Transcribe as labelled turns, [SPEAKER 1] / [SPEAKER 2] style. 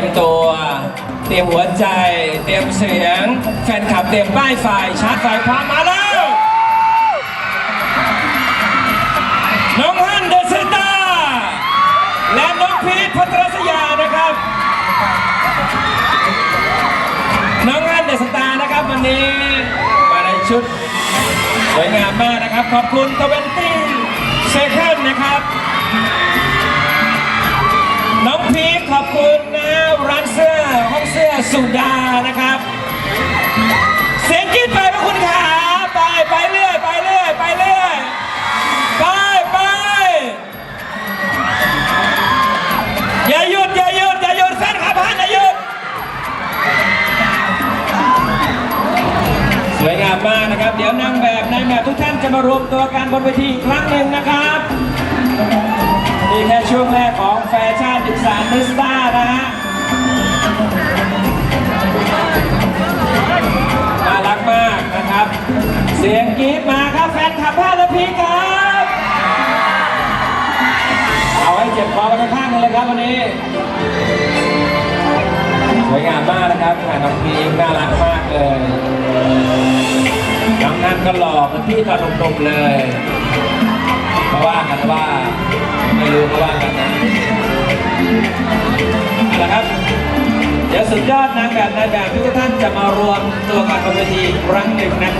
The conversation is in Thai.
[SPEAKER 1] รียมตัว เตรียมหัวใจ เตรียมเสียง แฟนคลับเตรียมป้ายไฟชาร์จไฟพร้อมมาแล้ว น้องฮันเดอะสตาร์และน้องพีทพัทรศยานะครับ น้องฮันเดอะสตาร์นะครับวันนี้มาในชุดสวยงามมากนะครับ ขอบคุณตเวนตี้ สุดานะครับ เสียงกรีดไปพระคุณขาไปไปเรื่อยไปเรื่อยไปเรื่อยไปไปอย่าหยุดอย่าหยุดอย่าหยุดแฟนขับฮันอย่าหยุดสวยงามมากนะครับ เดี๋ยวนางแบบนายแบบทุกท่านจะมารวมตัวกันบนเวทีอีกครั้งหนึ่งนะครับนี่แค่ช่วงแรกของแฟชั่นดิสานนิสตา เสียงกรี๊ดมาครับแฟนคลับพาและพีครับ เอาให้เจ็บคอกันข้างๆกันเลยครับวันนี้ สวยงามมากนะครับงานน้องพีคน่ารักมากเลยน้องนั่นก็หล่อเหมือนพี่ตอนหนุ่มๆเลยเพราะว่ากันว่าไม่รู้ก็ว่ากันนะเอาละครับเดี๋ยวสุดยอดนางแบบนายแบบทุกท่านจะมารวมตัวกันบนเวทีครั้งหนึ่งนะครับ